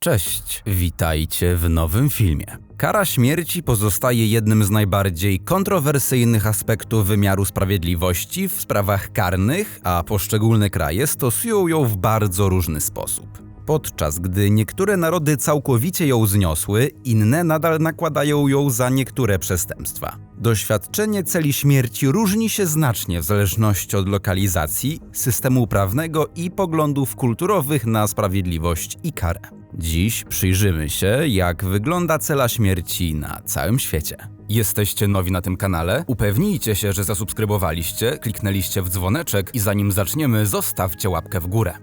Cześć, witajcie w nowym filmie. Kara śmierci pozostaje jednym z najbardziej kontrowersyjnych aspektów wymiaru sprawiedliwości w sprawach karnych, a poszczególne kraje stosują ją w bardzo różny sposób. Podczas gdy niektóre narody całkowicie ją zniosły, inne nadal nakładają ją za niektóre przestępstwa. Doświadczenie celi śmierci różni się znacznie w zależności od lokalizacji, systemu prawnego i poglądów kulturowych na sprawiedliwość i karę. Dziś przyjrzymy się, jak wygląda cela śmierci na całym świecie. Jesteście nowi na tym kanale? Upewnijcie się, że zasubskrybowaliście, kliknęliście w dzwoneczek i zanim zaczniemy, zostawcie łapkę w górę.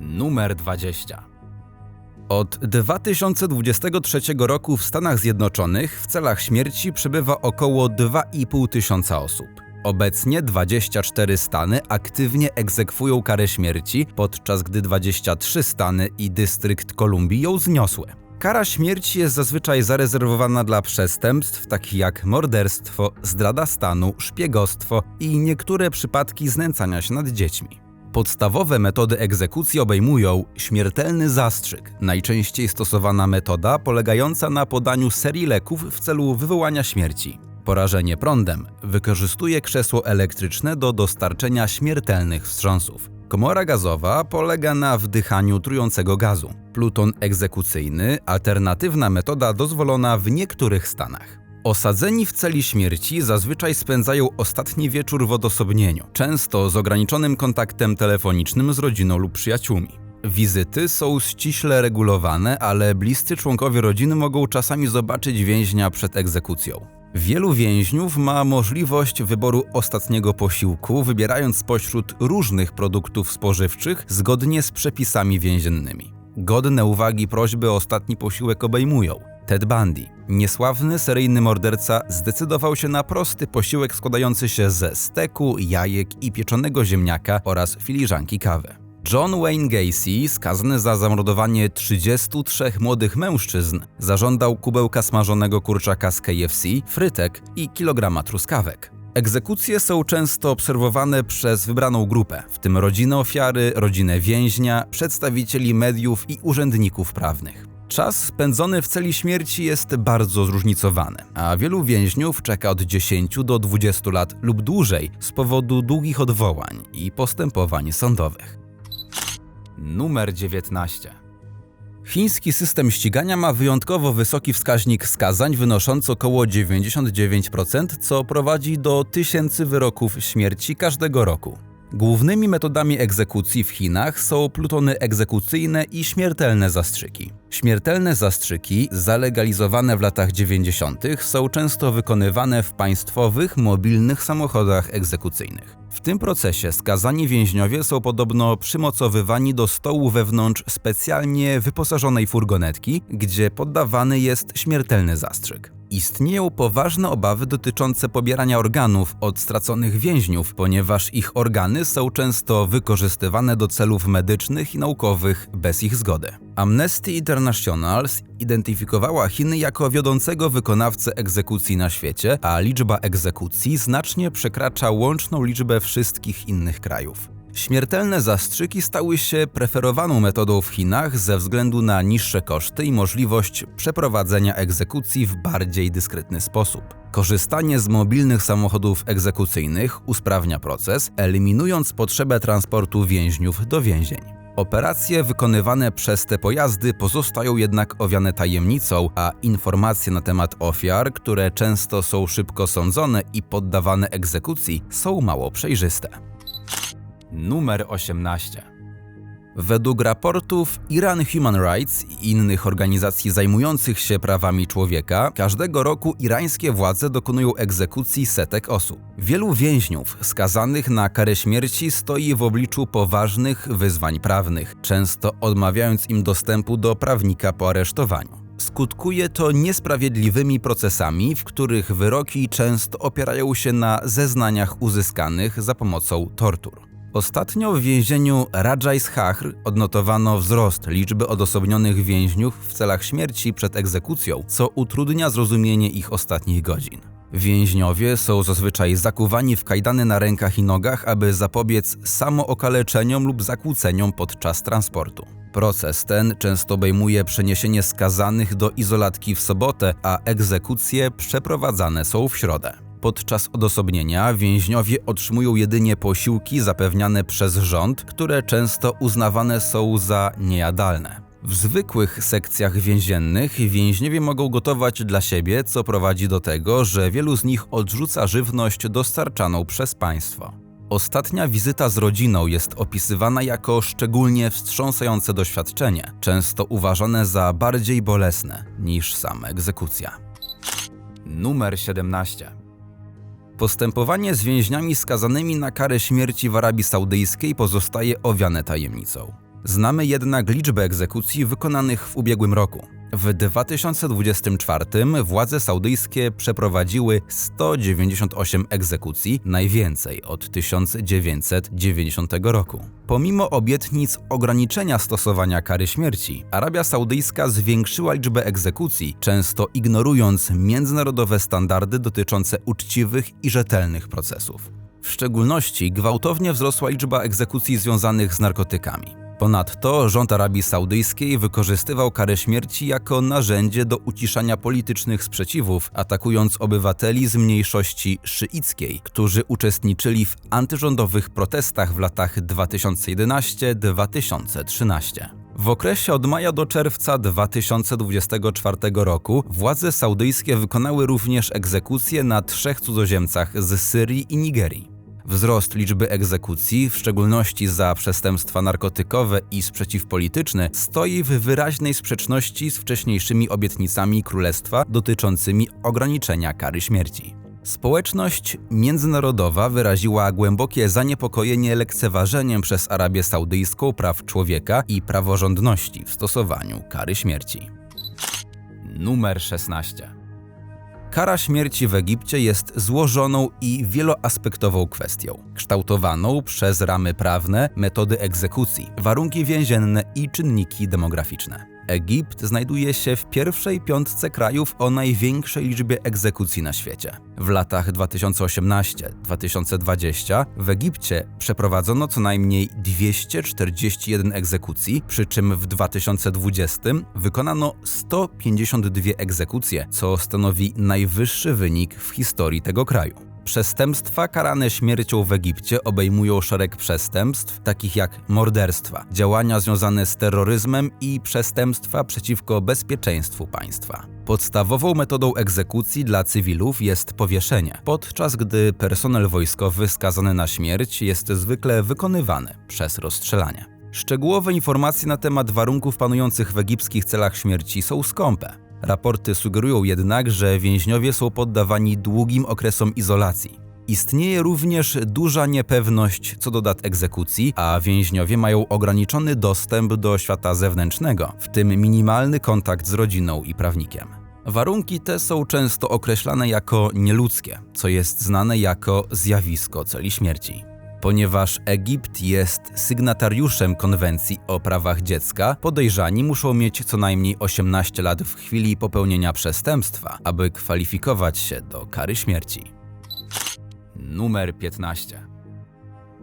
Numer 20. Od 2023 roku w Stanach Zjednoczonych w celach śmierci przebywa około 2,5 tysiąca osób. Obecnie 24 stany aktywnie egzekwują karę śmierci, podczas gdy 23 stany i dystrykt Kolumbii ją zniosły. Kara śmierci jest zazwyczaj zarezerwowana dla przestępstw takich jak morderstwo, zdrada stanu, szpiegostwo i niektóre przypadki znęcania się nad dziećmi. Podstawowe metody egzekucji obejmują śmiertelny zastrzyk, najczęściej stosowana metoda polegająca na podaniu serii leków w celu wywołania śmierci. Porażenie prądem wykorzystuje krzesło elektryczne do dostarczenia śmiertelnych wstrząsów. Komora gazowa polega na wdychaniu trującego gazu. Pluton egzekucyjny alternatywna metoda dozwolona w niektórych stanach. Osadzeni w celi śmierci zazwyczaj spędzają ostatni wieczór w odosobnieniu, często z ograniczonym kontaktem telefonicznym z rodziną lub przyjaciółmi. Wizyty są ściśle regulowane, ale bliscy członkowie rodziny mogą czasami zobaczyć więźnia przed egzekucją. Wielu więźniów ma możliwość wyboru ostatniego posiłku, wybierając spośród różnych produktów spożywczych zgodnie z przepisami więziennymi. Godne uwagi prośby o ostatni posiłek obejmują Ted Bundy. Niesławny seryjny morderca zdecydował się na prosty posiłek składający się ze steku, jajek i pieczonego ziemniaka oraz filiżanki kawy. John Wayne Gacy, skazany za zamordowanie 33 młodych mężczyzn, zażądał kubełka smażonego kurczaka z KFC, frytek i kilograma truskawek. Egzekucje są często obserwowane przez wybraną grupę, w tym rodzinę ofiary, rodzinę więźnia, przedstawicieli mediów i urzędników prawnych. Czas spędzony w celi śmierci jest bardzo zróżnicowany, a wielu więźniów czeka od 10 do 20 lat lub dłużej z powodu długich odwołań i postępowań sądowych. Numer 19. Chiński system ścigania ma wyjątkowo wysoki wskaźnik skazań, wynoszący około 99%, co prowadzi do tysięcy wyroków śmierci każdego roku. Głównymi metodami egzekucji w Chinach są plutony egzekucyjne i śmiertelne zastrzyki. Śmiertelne zastrzyki, zalegalizowane w latach 90., są często wykonywane w państwowych, mobilnych samochodach egzekucyjnych. W tym procesie skazani więźniowie są podobno przymocowywani do stołu wewnątrz specjalnie wyposażonej furgonetki, gdzie poddawany jest śmiertelny zastrzyk. Istnieją poważne obawy dotyczące pobierania organów od straconych więźniów, ponieważ ich organy są często wykorzystywane do celów medycznych i naukowych bez ich zgody. Amnesty International zidentyfikowała Chiny jako wiodącego wykonawcę egzekucji na świecie, a liczba egzekucji znacznie przekracza łączną liczbę wszystkich innych krajów. Śmiertelne zastrzyki stały się preferowaną metodą w Chinach ze względu na niższe koszty i możliwość przeprowadzenia egzekucji w bardziej dyskretny sposób. Korzystanie z mobilnych samochodów egzekucyjnych usprawnia proces, eliminując potrzebę transportu więźniów do więzień. Operacje wykonywane przez te pojazdy pozostają jednak owiane tajemnicą, a informacje na temat ofiar, które często są szybko sądzone i poddawane egzekucji, są mało przejrzyste. Numer 18. Według raportów Iran Human Rights i innych organizacji zajmujących się prawami człowieka, każdego roku irańskie władze dokonują egzekucji setek osób. Wielu więźniów skazanych na karę śmierci stoi w obliczu poważnych wyzwań prawnych, często odmawiając im dostępu do prawnika po aresztowaniu. Skutkuje to niesprawiedliwymi procesami, w których wyroki często opierają się na zeznaniach uzyskanych za pomocą tortur. Ostatnio w więzieniu Rajais Hahr odnotowano wzrost liczby odosobnionych więźniów w celach śmierci przed egzekucją, co utrudnia zrozumienie ich ostatnich godzin. Więźniowie są zazwyczaj zakuwani w kajdany na rękach i nogach, aby zapobiec samookaleczeniom lub zakłóceniom podczas transportu. Proces ten często obejmuje przeniesienie skazanych do izolatki w sobotę, a egzekucje przeprowadzane są w środę. Podczas odosobnienia więźniowie otrzymują jedynie posiłki zapewniane przez rząd, które często uznawane są za niejadalne. W zwykłych sekcjach więziennych więźniowie mogą gotować dla siebie, co prowadzi do tego, że wielu z nich odrzuca żywność dostarczaną przez państwo. Ostatnia wizyta z rodziną jest opisywana jako szczególnie wstrząsające doświadczenie, często uważane za bardziej bolesne niż sama egzekucja. Numer 17. Postępowanie z więźniami skazanymi na karę śmierci w Arabii Saudyjskiej pozostaje owiane tajemnicą. Znamy jednak liczbę egzekucji wykonanych w ubiegłym roku. W 2024 władze saudyjskie przeprowadziły 198 egzekucji, najwięcej od 1990 roku. Pomimo obietnic ograniczenia stosowania kary śmierci, Arabia Saudyjska zwiększyła liczbę egzekucji, często ignorując międzynarodowe standardy dotyczące uczciwych i rzetelnych procesów. W szczególności gwałtownie wzrosła liczba egzekucji związanych z narkotykami. Ponadto rząd Arabii Saudyjskiej wykorzystywał karę śmierci jako narzędzie do uciszania politycznych sprzeciwów, atakując obywateli z mniejszości szyickiej, którzy uczestniczyli w antyrządowych protestach w latach 2011-2013. W okresie od maja do czerwca 2024 roku władze saudyjskie wykonały również egzekucje na trzech cudzoziemcach z Syrii i Nigerii. Wzrost liczby egzekucji, w szczególności za przestępstwa narkotykowe i sprzeciw polityczny, stoi w wyraźnej sprzeczności z wcześniejszymi obietnicami królestwa dotyczącymi ograniczenia kary śmierci. Społeczność międzynarodowa wyraziła głębokie zaniepokojenie lekceważeniem przez Arabię Saudyjską praw człowieka i praworządności w stosowaniu kary śmierci. Numer 16. Kara śmierci w Egipcie jest złożoną i wieloaspektową kwestią, kształtowaną przez ramy prawne, metody egzekucji, warunki więzienne i czynniki demograficzne. Egipt znajduje się w pierwszej piątce krajów o największej liczbie egzekucji na świecie. W latach 2018-2020 w Egipcie przeprowadzono co najmniej 241 egzekucji, przy czym w 2020 wykonano 152 egzekucje, co stanowi najwyższy wynik w historii tego kraju. Przestępstwa karane śmiercią w Egipcie obejmują szereg przestępstw, takich jak morderstwa, działania związane z terroryzmem i przestępstwa przeciwko bezpieczeństwu państwa. Podstawową metodą egzekucji dla cywilów jest powieszenie, podczas gdy personel wojskowy skazany na śmierć jest zwykle wykonywany przez rozstrzelanie. Szczegółowe informacje na temat warunków panujących w egipskich celach śmierci są skąpe. Raporty sugerują jednak, że więźniowie są poddawani długim okresom izolacji. Istnieje również duża niepewność co do dat egzekucji, a więźniowie mają ograniczony dostęp do świata zewnętrznego, w tym minimalny kontakt z rodziną i prawnikiem. Warunki te są często określane jako nieludzkie, co jest znane jako zjawisko celi śmierci. Ponieważ Egipt jest sygnatariuszem konwencji o prawach dziecka, podejrzani muszą mieć co najmniej 18 lat w chwili popełnienia przestępstwa, aby kwalifikować się do kary śmierci. Numer 15.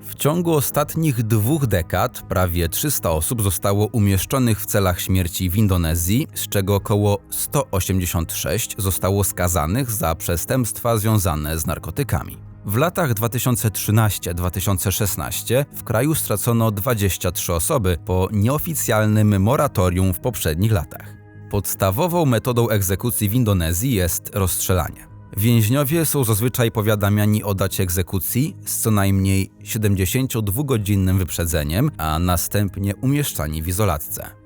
W ciągu ostatnich dwóch dekad prawie 300 osób zostało umieszczonych w celach śmierci w Indonezji, z czego około 186 zostało skazanych za przestępstwa związane z narkotykami. W latach 2013-2016 w kraju stracono 23 osoby po nieoficjalnym moratorium w poprzednich latach. Podstawową metodą egzekucji w Indonezji jest rozstrzelanie. Więźniowie są zazwyczaj powiadamiani o dacie egzekucji z co najmniej 72-godzinnym wyprzedzeniem, a następnie umieszczani w izolatce.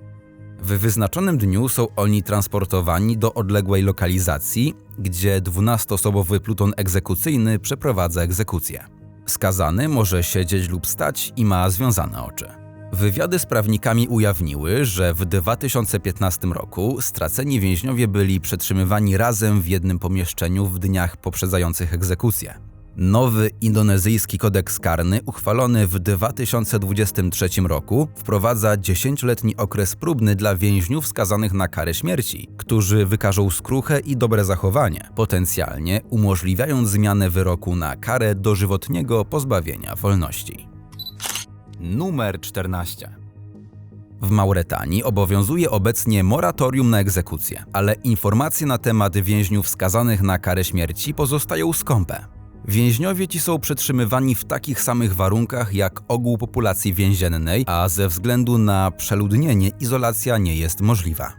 W wyznaczonym dniu są oni transportowani do odległej lokalizacji, gdzie 12-osobowy pluton egzekucyjny przeprowadza egzekucję. Skazany może siedzieć lub stać i ma związane oczy. Wywiady z prawnikami ujawniły, że w 2015 roku straceni więźniowie byli przetrzymywani razem w jednym pomieszczeniu w dniach poprzedzających egzekucję. Nowy indonezyjski kodeks karny, uchwalony w 2023 roku, wprowadza 10-letni okres próbny dla więźniów skazanych na karę śmierci, którzy wykażą skruchę i dobre zachowanie, potencjalnie umożliwiając zmianę wyroku na karę dożywotniego pozbawienia wolności. Numer 14. W Mauretanii obowiązuje obecnie moratorium na egzekucję, ale informacje na temat więźniów skazanych na karę śmierci pozostają skąpe. Więźniowie ci są przetrzymywani w takich samych warunkach jak ogół populacji więziennej, a ze względu na przeludnienie izolacja nie jest możliwa.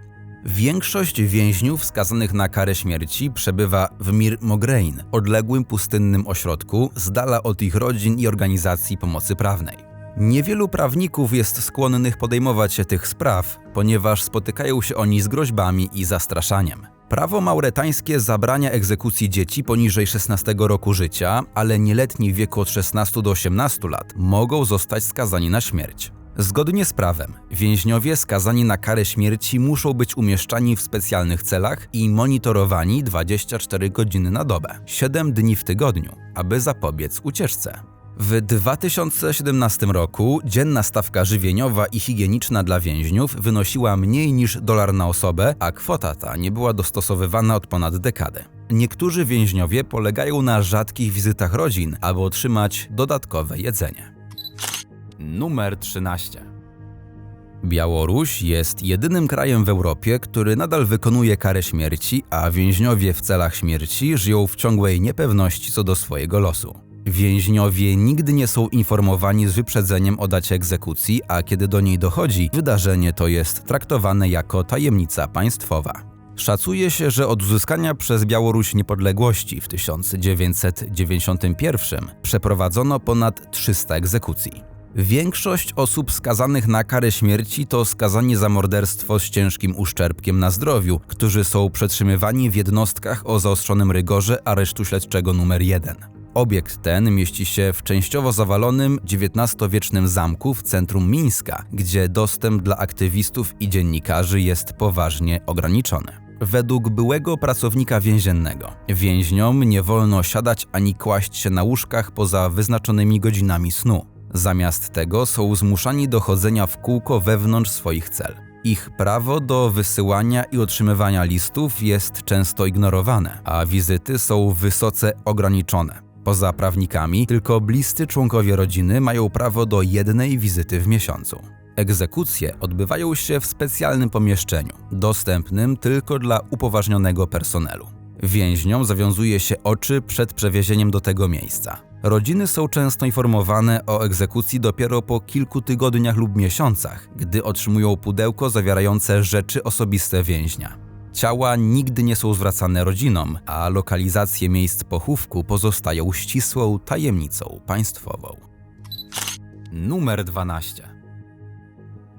Większość więźniów skazanych na karę śmierci przebywa w Mir Mogrein, odległym pustynnym ośrodku, z dala od ich rodzin i organizacji pomocy prawnej. Niewielu prawników jest skłonnych podejmować się tych spraw, ponieważ spotykają się oni z groźbami i zastraszaniem. Prawo mauretańskie zabrania egzekucji dzieci poniżej 16 roku życia, ale nieletni w wieku od 16 do 18 lat mogą zostać skazani na śmierć. Zgodnie z prawem, więźniowie skazani na karę śmierci muszą być umieszczani w specjalnych celach i monitorowani 24 godziny na dobę, 7 dni w tygodniu, aby zapobiec ucieczce. W 2017 roku dzienna stawka żywieniowa i higieniczna dla więźniów wynosiła mniej niż dolar na osobę, a kwota ta nie była dostosowywana od ponad dekady. Niektórzy więźniowie polegają na rzadkich wizytach rodzin, aby otrzymać dodatkowe jedzenie. Numer 13. Białoruś jest jedynym krajem w Europie, który nadal wykonuje karę śmierci, a więźniowie w celach śmierci żyją w ciągłej niepewności co do swojego losu. Więźniowie nigdy nie są informowani z wyprzedzeniem o dacie egzekucji, a kiedy do niej dochodzi, wydarzenie to jest traktowane jako tajemnica państwowa. Szacuje się, że od uzyskania przez Białoruś niepodległości w 1991 przeprowadzono ponad 300 egzekucji. Większość osób skazanych na karę śmierci to skazani za morderstwo z ciężkim uszczerbkiem na zdrowiu, którzy są przetrzymywani w jednostkach o zaostrzonym rygorze aresztu śledczego numer 1. Obiekt ten mieści się w częściowo zawalonym XIX-wiecznym zamku w centrum Mińska, gdzie dostęp dla aktywistów i dziennikarzy jest poważnie ograniczony. Według byłego pracownika więziennego, więźniom nie wolno siadać ani kłaść się na łóżkach poza wyznaczonymi godzinami snu. Zamiast tego są zmuszani do chodzenia w kółko wewnątrz swoich cel. Ich prawo do wysyłania i otrzymywania listów jest często ignorowane, a wizyty są wysoce ograniczone. Poza prawnikami, tylko bliscy członkowie rodziny mają prawo do jednej wizyty w miesiącu. Egzekucje odbywają się w specjalnym pomieszczeniu, dostępnym tylko dla upoważnionego personelu. Więźniom zawiązuje się oczy przed przewiezieniem do tego miejsca. Rodziny są często informowane o egzekucji dopiero po kilku tygodniach lub miesiącach, gdy otrzymują pudełko zawierające rzeczy osobiste więźnia. Ciała nigdy nie są zwracane rodzinom, a lokalizacje miejsc pochówku pozostają ścisłą tajemnicą państwową. Numer 12.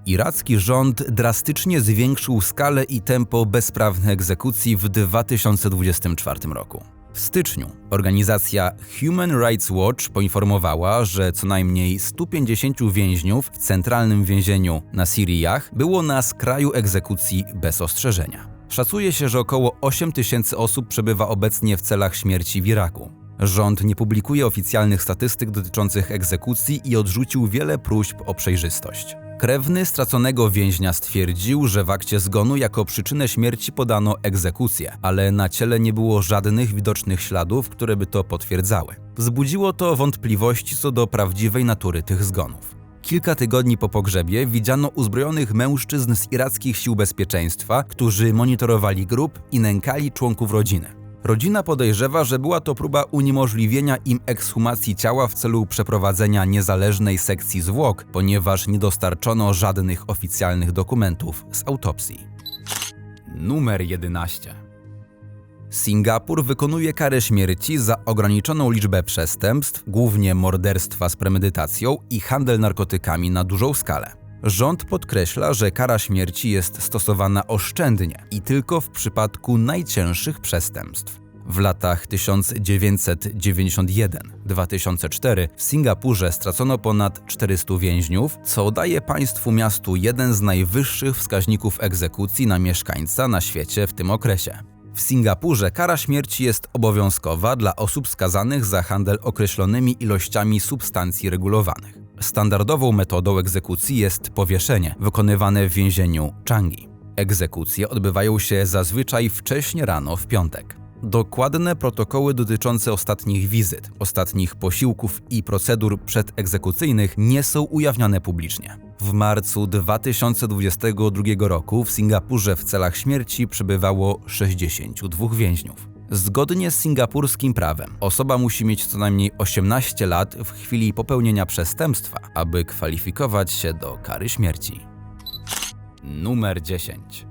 Iracki rząd drastycznie zwiększył skalę i tempo bezprawnych egzekucji w 2024 roku. W styczniu organizacja Human Rights Watch poinformowała, że co najmniej 150 więźniów w centralnym więzieniu na Syriach było na skraju egzekucji bez ostrzeżenia. Szacuje się, że około 8 tysięcy osób przebywa obecnie w celach śmierci w Iraku. Rząd nie publikuje oficjalnych statystyk dotyczących egzekucji i odrzucił wiele próśb o przejrzystość. Krewny straconego więźnia stwierdził, że w akcie zgonu jako przyczynę śmierci podano egzekucję, ale na ciele nie było żadnych widocznych śladów, które by to potwierdzały. Wzbudziło to wątpliwości co do prawdziwej natury tych zgonów. Kilka tygodni po pogrzebie widziano uzbrojonych mężczyzn z irackich sił bezpieczeństwa, którzy monitorowali grób i nękali członków rodziny. Rodzina podejrzewa, że była to próba uniemożliwienia im ekshumacji ciała w celu przeprowadzenia niezależnej sekcji zwłok, ponieważ nie dostarczono żadnych oficjalnych dokumentów z autopsji. Numer 11. Singapur wykonuje karę śmierci za ograniczoną liczbę przestępstw, głównie morderstwa z premedytacją i handel narkotykami na dużą skalę. Rząd podkreśla, że kara śmierci jest stosowana oszczędnie i tylko w przypadku najcięższych przestępstw. W latach 1991-2004 w Singapurze stracono ponad 400 więźniów, co daje państwu miastu jeden z najwyższych wskaźników egzekucji na mieszkańca na świecie w tym okresie. W Singapurze kara śmierci jest obowiązkowa dla osób skazanych za handel określonymi ilościami substancji regulowanych. Standardową metodą egzekucji jest powieszenie, wykonywane w więzieniu Changi. Egzekucje odbywają się zazwyczaj wcześnie rano w piątek. Dokładne protokoły dotyczące ostatnich wizyt, ostatnich posiłków i procedur przedegzekucyjnych nie są ujawniane publicznie. W marcu 2022 roku w Singapurze w celach śmierci przebywało 62 więźniów. Zgodnie z singapurskim prawem, osoba musi mieć co najmniej 18 lat w chwili popełnienia przestępstwa, aby kwalifikować się do kary śmierci. Numer 10.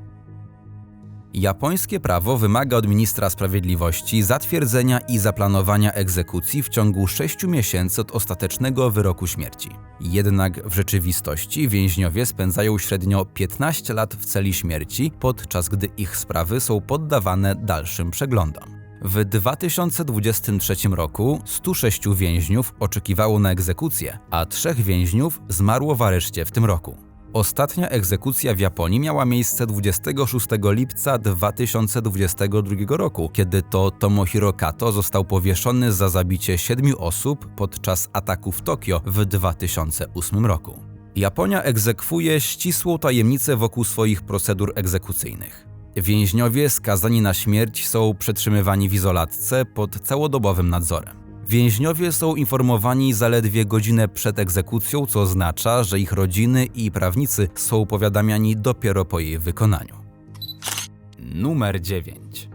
Japońskie prawo wymaga od ministra sprawiedliwości zatwierdzenia i zaplanowania egzekucji w ciągu 6 miesięcy od ostatecznego wyroku śmierci. Jednak w rzeczywistości więźniowie spędzają średnio 15 lat w celi śmierci, podczas gdy ich sprawy są poddawane dalszym przeglądom. W 2023 roku 106 więźniów oczekiwało na egzekucję, a trzech więźniów zmarło w areszcie w tym roku. Ostatnia egzekucja w Japonii miała miejsce 26 lipca 2022 roku, kiedy to Tomohiro Kato został powieszony za zabicie siedmiu osób podczas ataku w Tokio w 2008 roku. Japonia egzekwuje ścisłą tajemnicę wokół swoich procedur egzekucyjnych. Więźniowie skazani na śmierć są przetrzymywani w izolatce pod całodobowym nadzorem. Więźniowie są informowani zaledwie godzinę przed egzekucją, co oznacza, że ich rodziny i prawnicy są powiadamiani dopiero po jej wykonaniu. Numer 9.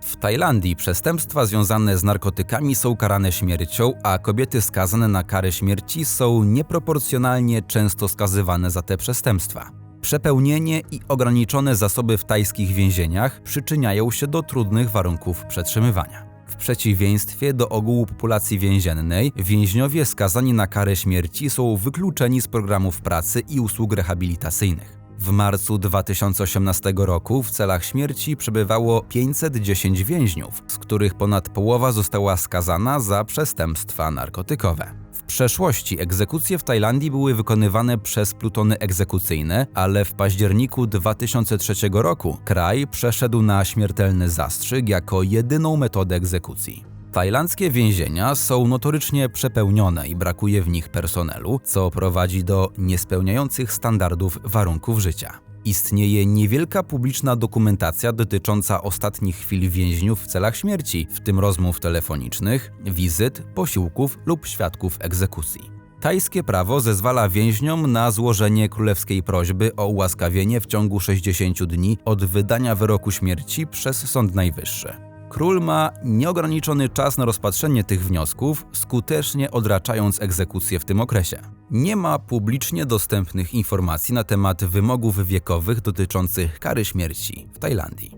W Tajlandii przestępstwa związane z narkotykami są karane śmiercią, a kobiety skazane na karę śmierci są nieproporcjonalnie często skazywane za te przestępstwa. Przepełnienie i ograniczone zasoby w tajskich więzieniach przyczyniają się do trudnych warunków przetrzymywania. W przeciwieństwie do ogółu populacji więziennej, więźniowie skazani na karę śmierci są wykluczeni z programów pracy i usług rehabilitacyjnych. W marcu 2018 roku w celach śmierci przebywało 510 więźniów, z których ponad połowa została skazana za przestępstwa narkotykowe. Przeszłości egzekucje w Tajlandii były wykonywane przez plutony egzekucyjne, ale w październiku 2003 roku kraj przeszedł na śmiertelny zastrzyk jako jedyną metodę egzekucji. Tajlandzkie więzienia są notorycznie przepełnione i brakuje w nich personelu, co prowadzi do niespełniających standardów warunków życia. Istnieje niewielka publiczna dokumentacja dotycząca ostatnich chwil więźniów w celach śmierci, w tym rozmów telefonicznych, wizyt, posiłków lub świadków egzekucji. Tajskie prawo zezwala więźniom na złożenie królewskiej prośby o ułaskawienie w ciągu 60 dni od wydania wyroku śmierci przez Sąd Najwyższy. Król ma nieograniczony czas na rozpatrzenie tych wniosków, skutecznie odraczając egzekucję w tym okresie. Nie ma publicznie dostępnych informacji na temat wymogów wiekowych dotyczących kary śmierci w Tajlandii.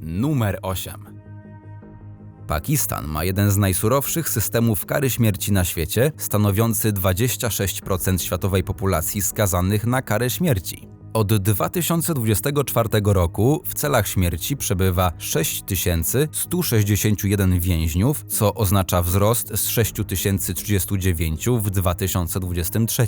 Numer 8. Pakistan ma jeden z najsurowszych systemów kary śmierci na świecie, stanowiący 26% światowej populacji skazanych na karę śmierci. Od 2024 roku w celach śmierci przebywa 6161 więźniów, co oznacza wzrost z 6039 w 2023.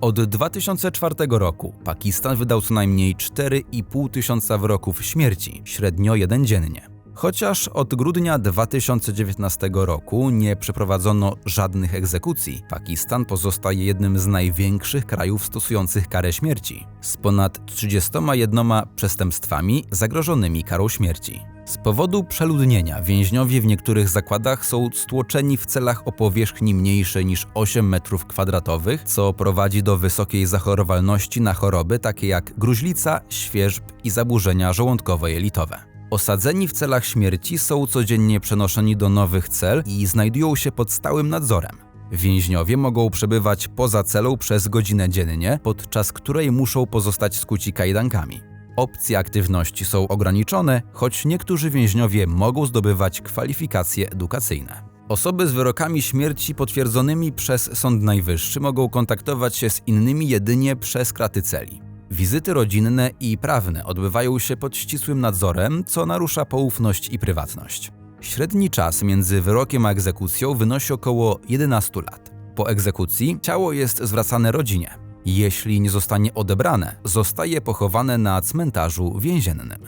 Od 2004 roku Pakistan wydał co najmniej 4,5 tysiąca wyroków śmierci, średnio jeden dziennie. Chociaż od grudnia 2019 roku nie przeprowadzono żadnych egzekucji, Pakistan pozostaje jednym z największych krajów stosujących karę śmierci, z ponad 31 przestępstwami zagrożonymi karą śmierci. Z powodu przeludnienia więźniowie w niektórych zakładach są stłoczeni w celach o powierzchni mniejszej niż 8 m2, co prowadzi do wysokiej zachorowalności na choroby takie jak gruźlica, świerzb i zaburzenia żołądkowo-jelitowe. Osadzeni w celach śmierci są codziennie przenoszeni do nowych cel i znajdują się pod stałym nadzorem. Więźniowie mogą przebywać poza celą przez godzinę dziennie, podczas której muszą pozostać skuci kajdankami. Opcje aktywności są ograniczone, choć niektórzy więźniowie mogą zdobywać kwalifikacje edukacyjne. Osoby z wyrokami śmierci potwierdzonymi przez Sąd Najwyższy mogą kontaktować się z innymi jedynie przez kraty celi. Wizyty rodzinne i prawne odbywają się pod ścisłym nadzorem, co narusza poufność i prywatność. Średni czas między wyrokiem a egzekucją wynosi około 11 lat. Po egzekucji ciało jest zwracane rodzinie. Jeśli nie zostanie odebrane, zostaje pochowane na cmentarzu więziennym.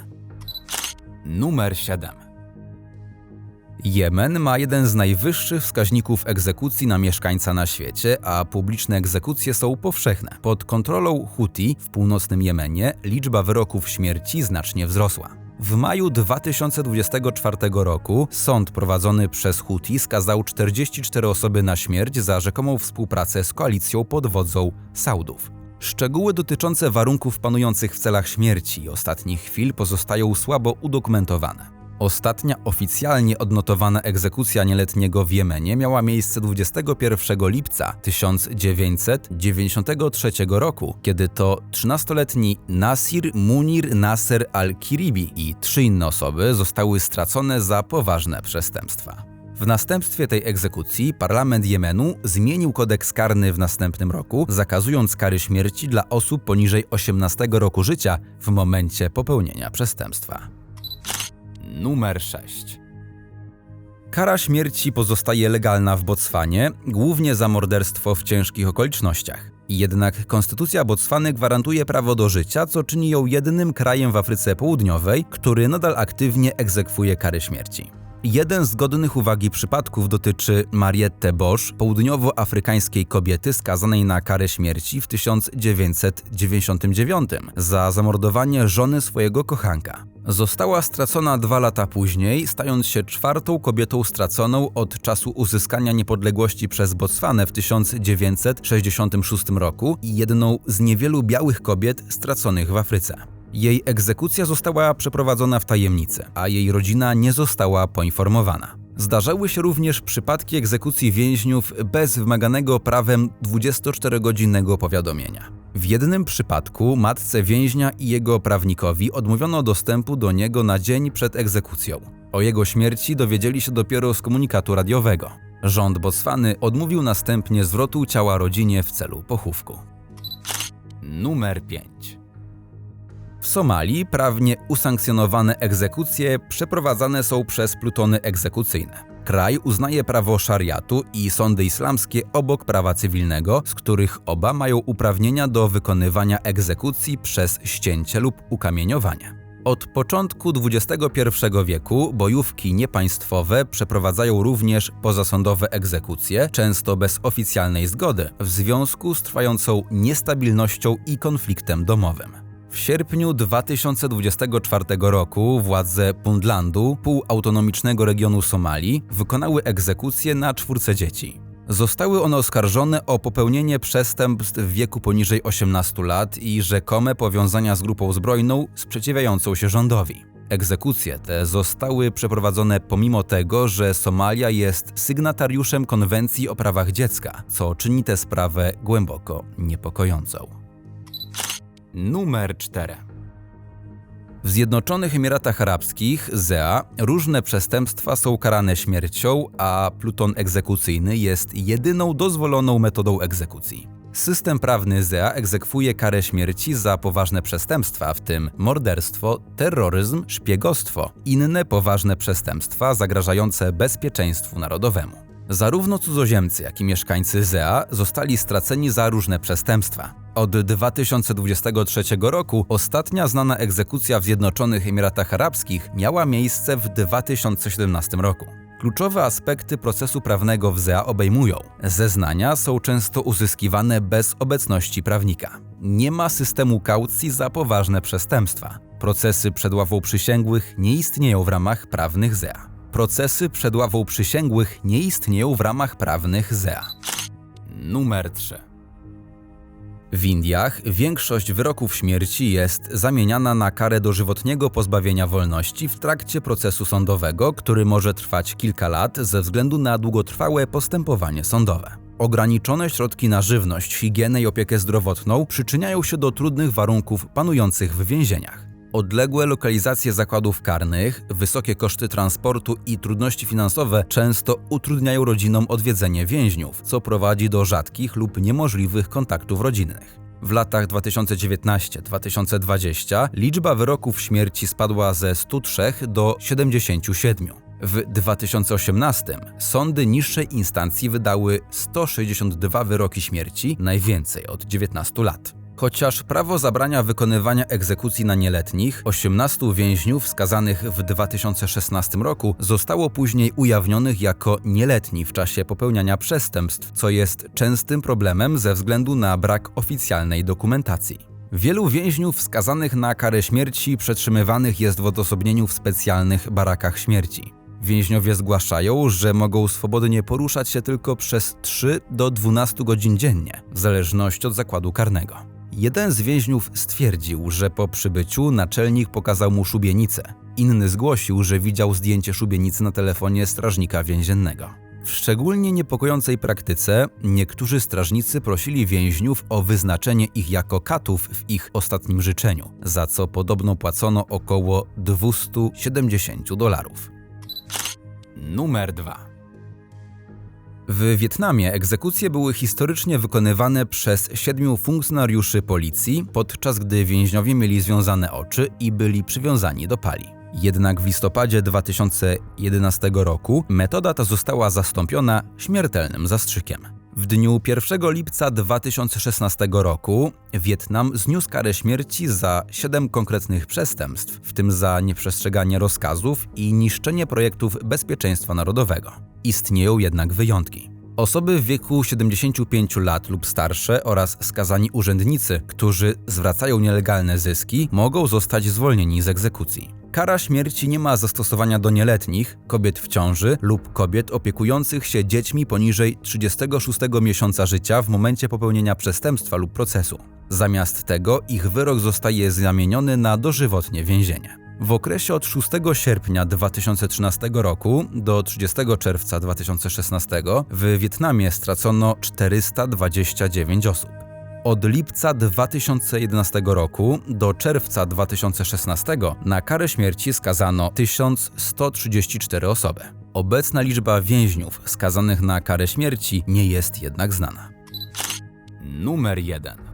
Numer 7. Jemen ma jeden z najwyższych wskaźników egzekucji na mieszkańca na świecie, a publiczne egzekucje są powszechne. Pod kontrolą Huti w północnym Jemenie liczba wyroków śmierci znacznie wzrosła. W maju 2024 roku sąd prowadzony przez Houthi skazał 44 osoby na śmierć za rzekomą współpracę z koalicją pod wodzą Saudów. Szczegóły dotyczące warunków panujących w celach śmierci i ostatnich chwil pozostają słabo udokumentowane. Ostatnia oficjalnie odnotowana egzekucja nieletniego w Jemenie miała miejsce 21 lipca 1993 roku, kiedy to 13-letni Nasir Munir Nasser al-Kiribi i trzy inne osoby zostały stracone za poważne przestępstwa. W następstwie tej egzekucji parlament Jemenu zmienił kodeks karny w następnym roku, zakazując kary śmierci dla osób poniżej 18 roku życia w momencie popełnienia przestępstwa. Numer 6. Kara śmierci pozostaje legalna w Botswanie, głównie za morderstwo w ciężkich okolicznościach. Jednak konstytucja Botswany gwarantuje prawo do życia, co czyni ją jedynym krajem w Afryce Południowej, który nadal aktywnie egzekwuje kary śmierci. Jeden z godnych uwagi przypadków dotyczy Mariette Bosch, południowoafrykańskiej kobiety skazanej na karę śmierci w 1999 za zamordowanie żony swojego kochanka. Została stracona dwa lata później, stając się czwartą kobietą straconą od czasu uzyskania niepodległości przez Botswanę w 1966 roku i jedną z niewielu białych kobiet straconych w Afryce. Jej egzekucja została przeprowadzona w tajemnicy, a jej rodzina nie została poinformowana. Zdarzały się również przypadki egzekucji więźniów bez wymaganego prawem 24-godzinnego powiadomienia. W jednym przypadku matce więźnia i jego prawnikowi odmówiono dostępu do niego na dzień przed egzekucją. O jego śmierci dowiedzieli się dopiero z komunikatu radiowego. Rząd Botswany odmówił następnie zwrotu ciała rodzinie w celu pochówku. Numer 5. W Somalii prawnie usankcjonowane egzekucje przeprowadzane są przez plutony egzekucyjne. Kraj uznaje prawo szariatu i sądy islamskie obok prawa cywilnego, z których oba mają uprawnienia do wykonywania egzekucji przez ścięcie lub ukamieniowanie. Od początku XXI wieku bojówki niepaństwowe przeprowadzają również pozasądowe egzekucje, często bez oficjalnej zgody, w związku z trwającą niestabilnością i konfliktem domowym. W sierpniu 2024 roku władze Puntlandu, półautonomicznego regionu Somalii, wykonały egzekucję na czwórce dzieci. Zostały one oskarżone o popełnienie przestępstw w wieku poniżej 18 lat i rzekome powiązania z grupą zbrojną sprzeciwiającą się rządowi. Egzekucje te zostały przeprowadzone pomimo tego, że Somalia jest sygnatariuszem konwencji o prawach dziecka, co czyni tę sprawę głęboko niepokojącą. Numer 4. W Zjednoczonych Emiratach Arabskich, ZEA, różne przestępstwa są karane śmiercią, a pluton egzekucyjny jest jedyną dozwoloną metodą egzekucji. System prawny ZEA egzekwuje karę śmierci za poważne przestępstwa, w tym morderstwo, terroryzm, szpiegostwo, inne poważne przestępstwa zagrażające bezpieczeństwu narodowemu. Zarówno cudzoziemcy, jak i mieszkańcy ZEA zostali straceni za różne przestępstwa. Od 2023 roku ostatnia znana egzekucja w Zjednoczonych Emiratach Arabskich miała miejsce w 2017 roku. Kluczowe aspekty procesu prawnego w ZEA obejmują: zeznania są często uzyskiwane bez obecności prawnika. Nie ma systemu kaucji za poważne przestępstwa. Procesy przed ławą przysięgłych nie istnieją w ramach prawnych ZEA. Procesy przed ławą przysięgłych nie istnieją w ramach prawnych ZEA. Numer 3. W Indiach większość wyroków śmierci jest zamieniana na karę dożywotniego pozbawienia wolności w trakcie procesu sądowego, który może trwać kilka lat ze względu na długotrwałe postępowanie sądowe. Ograniczone środki na żywność, higienę i opiekę zdrowotną przyczyniają się do trudnych warunków panujących w więzieniach. Odległe lokalizacje zakładów karnych, wysokie koszty transportu i trudności finansowe często utrudniają rodzinom odwiedzenie więźniów, co prowadzi do rzadkich lub niemożliwych kontaktów rodzinnych. W latach 2019-2020 liczba wyroków śmierci spadła ze 103 do 77. W 2018 sądy niższej instancji wydały 162 wyroki śmierci, najwięcej od 19 lat. Chociaż prawo zabrania wykonywania egzekucji na nieletnich, 18 więźniów skazanych w 2016 roku zostało później ujawnionych jako nieletni w czasie popełniania przestępstw, co jest częstym problemem ze względu na brak oficjalnej dokumentacji. Wielu więźniów skazanych na karę śmierci przetrzymywanych jest w odosobnieniu w specjalnych barakach śmierci. Więźniowie zgłaszają, że mogą swobodnie poruszać się tylko przez 3 do 12 godzin dziennie, w zależności od zakładu karnego. Jeden z więźniów stwierdził, że po przybyciu naczelnik pokazał mu szubienicę. Inny zgłosił, że widział zdjęcie szubienicy na telefonie strażnika więziennego. W szczególnie niepokojącej praktyce niektórzy strażnicy prosili więźniów o wyznaczenie ich jako katów w ich ostatnim życzeniu, za co podobno płacono około 270 dolarów. Numer 2. W Wietnamie egzekucje były historycznie wykonywane przez siedmiu funkcjonariuszy policji, podczas gdy więźniowie mieli związane oczy i byli przywiązani do pali. Jednak w listopadzie 2011 roku metoda ta została zastąpiona śmiertelnym zastrzykiem. W dniu 1 lipca 2016 roku Wietnam zniósł karę śmierci za siedem konkretnych przestępstw, w tym za nieprzestrzeganie rozkazów i niszczenie projektów bezpieczeństwa narodowego. Istnieją jednak wyjątki. Osoby w wieku 75 lat lub starsze oraz skazani urzędnicy, którzy zwracają nielegalne zyski, mogą zostać zwolnieni z egzekucji. Kara śmierci nie ma zastosowania do nieletnich, kobiet w ciąży lub kobiet opiekujących się dziećmi poniżej 36 miesiąca życia w momencie popełnienia przestępstwa lub procesu. Zamiast tego ich wyrok zostaje zamieniony na dożywotnie więzienie. W okresie od 6 sierpnia 2013 roku do 30 czerwca 2016 w Wietnamie stracono 429 osób. Od lipca 2011 roku do czerwca 2016 na karę śmierci skazano 1134 osoby. Obecna liczba więźniów skazanych na karę śmierci nie jest jednak znana. Numer 1.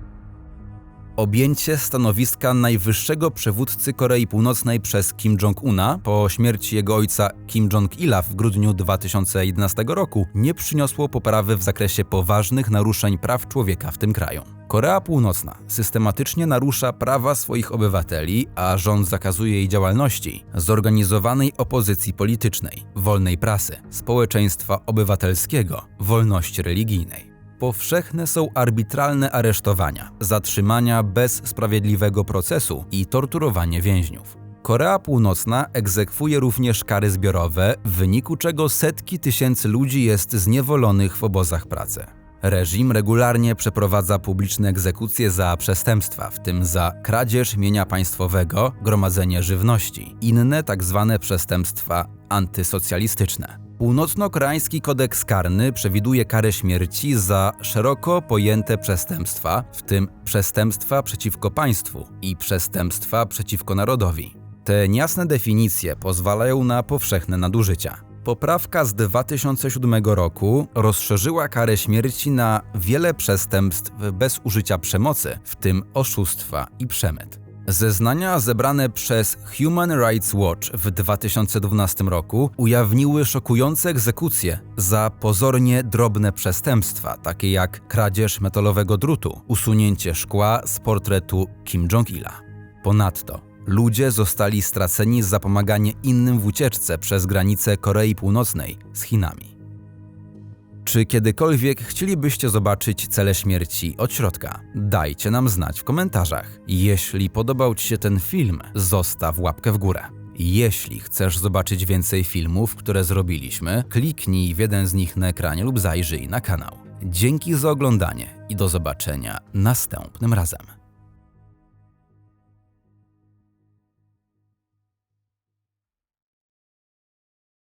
Objęcie stanowiska najwyższego przywódcy Korei Północnej przez Kim Jong-una po śmierci jego ojca Kim Jong-ila w grudniu 2011 roku nie przyniosło poprawy w zakresie poważnych naruszeń praw człowieka w tym kraju. Korea Północna systematycznie narusza prawa swoich obywateli, a rząd zakazuje jej działalności, zorganizowanej opozycji politycznej, wolnej prasy, społeczeństwa obywatelskiego, wolności religijnej. Powszechne są arbitralne aresztowania, zatrzymania bez sprawiedliwego procesu i torturowanie więźniów. Korea Północna egzekwuje również kary zbiorowe, w wyniku czego setki tysięcy ludzi jest zniewolonych w obozach pracy. Reżim regularnie przeprowadza publiczne egzekucje za przestępstwa, w tym za kradzież mienia państwowego, gromadzenie żywności, inne tzw. Tak przestępstwa antysocjalistyczne. Północno-koreański kodeks karny przewiduje karę śmierci za szeroko pojęte przestępstwa, w tym przestępstwa przeciwko państwu i przestępstwa przeciwko narodowi. Te niejasne definicje pozwalają na powszechne nadużycia. Poprawka z 2007 roku rozszerzyła karę śmierci na wiele przestępstw bez użycia przemocy, w tym oszustwa i przemyt. Zeznania zebrane przez Human Rights Watch w 2012 roku ujawniły szokujące egzekucje za pozornie drobne przestępstwa, takie jak kradzież metalowego drutu, usunięcie szkła z portretu Kim Jong-ila. Ponadto ludzie zostali straceni za pomaganie innym w ucieczce przez granicę Korei Północnej z Chinami. Czy kiedykolwiek chcielibyście zobaczyć cele śmierci od środka? Dajcie nam znać w komentarzach. Jeśli podobał Ci się ten film, zostaw łapkę w górę. Jeśli chcesz zobaczyć więcej filmów, które zrobiliśmy, kliknij w jeden z nich na ekranie lub zajrzyj na kanał. Dzięki za oglądanie i do zobaczenia następnym razem.